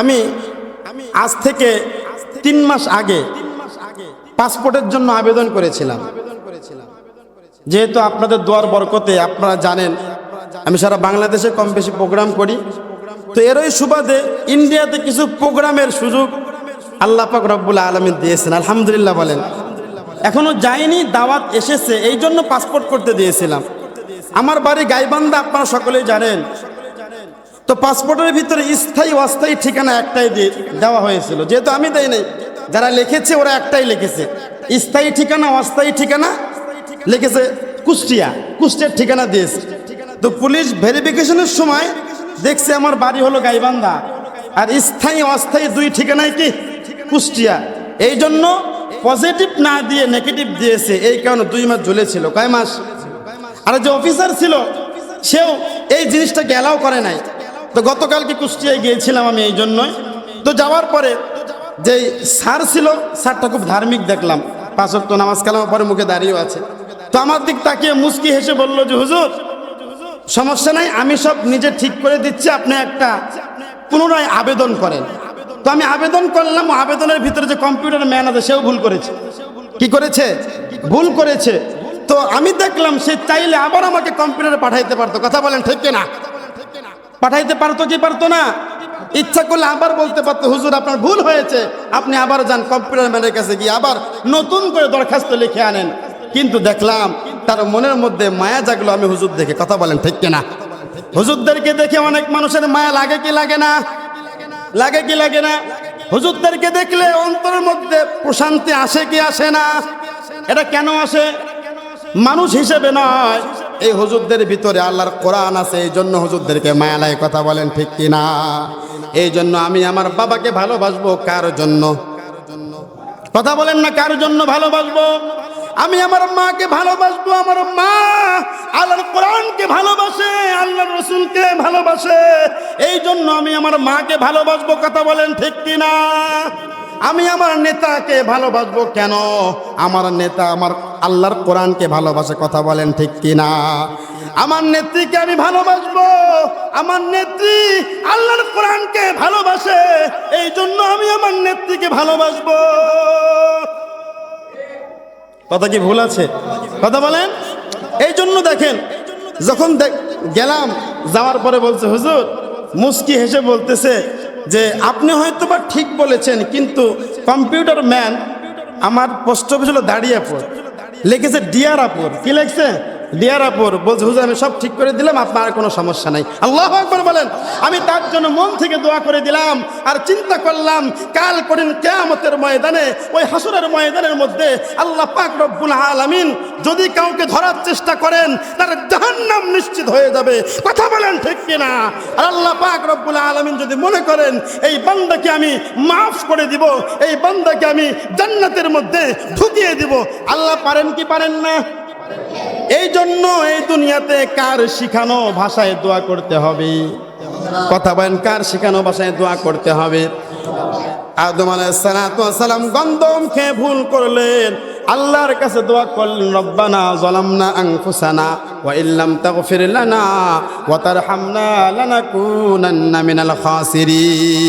আমি আজ থেকে তিন মাস আগে পাসপোর্টের জন্য আবেদন করেছিলাম। যেহেতু আপনাদের দোয়ার বরকতে আপনারা জানেন, আমি সারা বাংলাদেশে কম বেশি প্রোগ্রাম করি। তো এরই সুবাদে ইন্ডিয়াতে কিছু প্রোগ্রামের সুযোগ আল্লাহ পাক রব্বুল আলমিন দিয়েছেন, আলহামদুলিল্লাহ বলেন। এখনও যায়নি দাওয়াত এসেছে এই জন্য পাসপোর্ট করতে দিয়েছিলাম। আমার বাড়ি গাইবান্ধা, আপনারা সকলেই জানেন। তো পাসপোর্টের ভিতরে স্থায়ী অস্থায়ী ঠিকানা একটাই দিয়ে দেওয়া হয়েছিল। যেহেতু আমি দেই নাই, যারা লিখেছে ওরা একটাই লিখেছে। স্থায়ী ঠিকানা, অস্থায়ী ঠিকানা লিখেছে কুষ্টিয়া। কুষ্টিয়ার ঠিকানা দিয়েছে। তো পুলিশ ভেরিফিকেশনের সময় দেখছে আমার বাড়ি হলো গাইবান্ধা। আর স্থায়ী, অস্থায়ী দুই ঠিকানায় কি? কুষ্টিয়া। এই জন্য পজিটিভ না দিয়ে নেগেটিভ দিয়েছে। এই কারণে দুই মাস ঝুলেছিল কয় মাস? আর যে অফিসার ছিল, সেও এই জিনিসটাকে অ্যালাউ করে নাই। তো গতকালকে কুষ্টিয়ায় গিয়েছিলাম আমি এই জন্যই। তো যাওয়ার পরে যেই স্যার ছিল, স্যারটা খুব ধার্মিক দেখলাম। পাঁচক তো নামাজ কালাম পরে মুখে দাঁড়িয়েও আছে। তো আমার দিক তাকিয়ে মুস্কি হেসে বলল, যে হুজুর, সমস্যা নাই, আমি সব নিজে ঠিক করে দিচ্ছি, আপনি একটা পুনরায় আবেদন করেন। তো আমি আবেদন করলাম, আবেদনের ভিতরে যে কম্পিউটার ম্যান আছে, সেও ভুল করেছে। কি করেছে? ভুল করেছে। তো আমি দেখলাম, সে চাইলে আবার আমাকে কম্পিউটারে পাঠাইতে পারতো। কথা বলেন ঠিক না পাঠাইতে পারতো কি পারতো না? ইচ্ছা করলে আবার বলতে পারতো, হুজুর, আপনার ভুল হয়েছে। আপনি আবার যান কম্পিউটার ম্যানের কাছে গিয়ে আবার নতুন করে দরখাস্ত লিখে আনেন। কিন্তু দেখলাম, তার মনের মধ্যে মায়া জাগলো আমি হুজুর দেখে। কথা বলেন ঠিক কিনা? হুজুরদেরকে দেখে অনেক মানুষের মায়া লাগে কি লাগে না? লাগে কি লাগে না? হুজুরদেরকে দেখলে অন্তরের মধ্যে প্রশান্তি আসে কি আসে না? এটা কেন আসে? মানুষ হিসেবে নয়। এই হুজুরদের ভিতরে আল্লাহর কোরআন আছে, এই জন্য হুজুরদেরকে মায়ালায় কথা বলেন, ঠিক কিনা? এই জন্য আমি আমার বাবাকে ভালোবাসবো, কার জন্য? কথা বলেন না, কার জন্য ভালোবাসবো? আমি আমার মাকে ভালোবাসবো, আমার মা আল্লাহর কোরআনকে ভালোবাসে, আল্লাহর রসুলকে ভালোবাসে। এই জন্য আমি আমার মাকে ভালোবাসবো, কথা বলেন, ঠিক কিনা? আমি আমার নেতাকে ভালোবাসবো কেন? আমার নেতা আমার আল্লাহর কোরআনকে ভালোবাসে, কথা বলেন ঠিক কিনা? আমার নেত্রীকে আমি ভালোবাসবো, আমার নেত্রী আল্লাহর কোরআনকে ভালোবাসে এই জন্য আমি আমার নেত্রীকে ভালোবাসবো। কথা কি ভুল আছে? কথা বলেন। এই জন্য দেখেন, যখন গেলাম, যাওয়ার পরে বলছে, হুজুর, মুস্কি হেসে বলতেছে যে, আপনি হয়তো বা ঠিক বলেছেন, কিন্তু কম্পিউটার ম্যান আমার পোস্ট অফিস হলো দাঁড়িয়াপুর লিখেছে ডিয়ারাপুর কি লিখছে ডিয়ারাপুর বলছে, হুজুর, আমি সব ঠিক করে দিলাম, আপনার কোনো সমস্যা নাই। আল্লাহ আকবর বলেন, আমি তার জন্য মন থেকে দোয়া করে দিলাম আর চিন্তা করলাম, কাল করিন কেয়ামতের ময়দানে, ওই হাসুরের ময়দানের মধ্যে আল্লাহ পাক রব্বুল আলামিন যদি কাউকে ধরার চেষ্টা করেন, তার জাহান্নাম নিশ্চিত হয়ে যাবে। কথা বলেন ঠিক কিনা? আর আল্লাহ পাক রব্বুল আলামিন যদি মনে করেন, এই বান্দাকে আমি মাফ করে দিব, এই বান্দাকে আমি জান্নাতের মধ্যে ঢুকিয়ে দিব। আল্লাহ পারেন কি পারেন না? এই জন্য এই দুনিয়াতে কার শিখানো ভাষায় দোয়া করতে হবে? কথা বলেন, কার শিখানো ভাষায় দোয়া করতে হবে? আদম আলাইসালাম গন্ধম খেয়ে ভুল করলেন। আল্লাহর কাছে দোয়া করলেন, রব্বানা জলামনা আনফুসানা ওয়া ইল্লাম তাগফির লানা ওয়া তারহামনা লানাকুনান্না মিনাল খাসিরিন।